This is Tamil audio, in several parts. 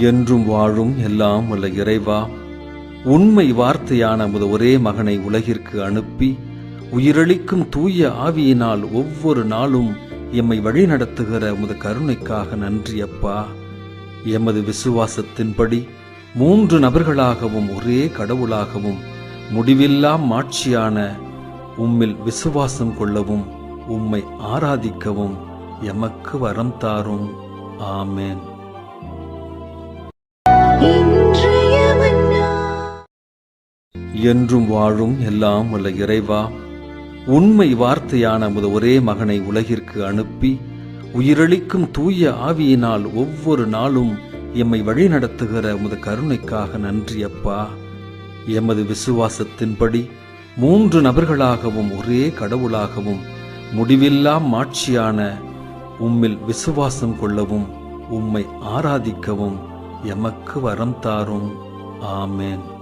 என்றும் வாழும் எல்லாம் உள்ள இறைவா உண்மை வார்த்தையான உமது ஒரே மகனை உலகிற்கு அனுப்பி உயிரளிக்கும் தூய ஆவியினால் ஒவ்வொரு நாளும் எம்மை வழிநடத்துகிற உமது கருணைக்காக நன்றி அப்பா. எமது விசுவாசத்தின்படி மூன்று நபர்களாகவும் ஒரே கடவுளாகவும் முடிவில்லா மாட்சியான உம்மில் விசுவாசம் கொள்ளவும் உம்மை ஆராதிக்கவும் எமக்கு வரம் தாரும். ஆமேன். என்றும் வாழும் எல்லாம் உள்ள இறைவா உண்மை வார்த்தையான உமது ஒரே மகனை உலகிற்கு அனுப்பி உயிரளிக்கும் தூய ஆவியினால் ஒவ்வொரு நாளும் எம்மை வழிநடத்துகிற உமது கருணைக்காக நன்றி அப்பா. எமது விசுவாசத்தின்படி மூன்று நபர்களாகவும் ஒரே கடவுளாகவும் முடிவில்லா மாட்சியான உம்மில் விசுவாசம் கொள்ளவும் உம்மை ஆராதிக்கவும் எமக்கு வரம் தாரும். ஆமேன்.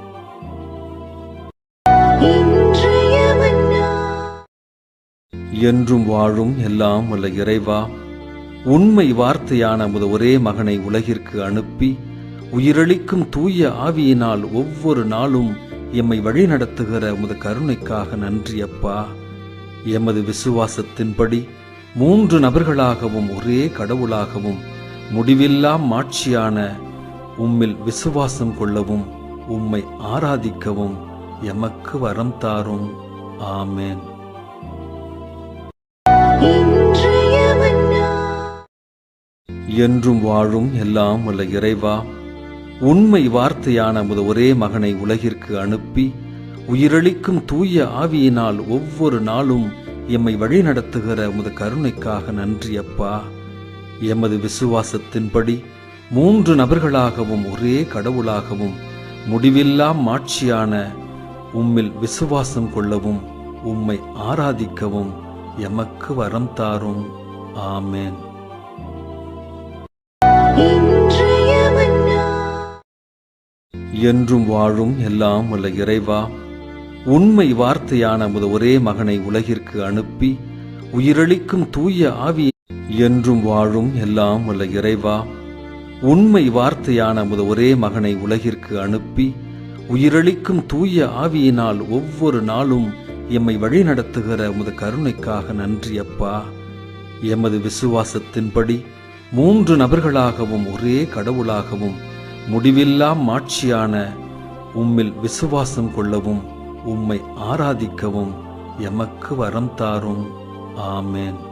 என்றும் வாழும் எல்லாம் உள்ள இறைவா உண்மை வார்த்தையான உமது ஒரே மகனை உலகிற்கு அனுப்பி உயிரளிக்கும் தூய ஆவியினால் ஒவ்வொரு நாளும் எம்மை வழிநடத்துகிற உமது கருணைக்காக நன்றி அப்பா. எமது விசுவாசத்தின்படி மூன்று நபர்களாகவும் ஒரே கடவுளாகவும் முடிவில்லா மாட்சியான உம்மில் விசுவாசம் கொள்ளவும் உம்மை ஆராதிக்கவும் எமக்கு வரம் தாரும். ஆமேன். என்றும் வாழும் எல்லாம் உள்ள இறைவா உண்மை வார்த்தையான உமது ஒரே மகனை உலகிற்கு அனுப்பி உயிரளிக்கும் தூய ஆவியினால் ஒவ்வொரு நாளும் எம்மை வழிநடத்துகிற உமது கருணைக்காக நன்றி அப்பா. எமது விசுவாசத்தின்படி மூன்று நபர்களாகவும் ஒரே கடவுளாகவும் முடிவில்லா மாட்சியான உம்மில் விசுவாசம் கொள்ளவும் உம்மை ஆராதிக்கவும் எமக்கு வரம் தாரும். ஆமேன். என்றும் வாழும் எல்லாம் உள்ள இறைவா உண்மை வார்த்தையான உமது ஒரே மகனை உலகிற்கு அனுப்பி உயிரளிக்கும் தூய ஆவி என்றும் வாழும் எல்லாம் உள்ள இறைவா உண்மை வார்த்தையான உமது ஒரே மகனை உலகிற்கு அனுப்பி உயிரளிக்கும் தூய ஆவியினால் ஒவ்வொரு நாளும் எம்மை வழிநடத்துகிற உமது கருணைக்காக நன்றி அப்பா. எமது விசுவாசத்தின்படி மூன்று நபர்களாகவும் ஒரே கடவுளாகவும் முடிவில்லா மாட்சியான உம்மில் விசுவாசம் கொள்ளவும் உம்மை ஆராதிக்கவும் எமக்கு வரம் தாரும். ஆமேன்.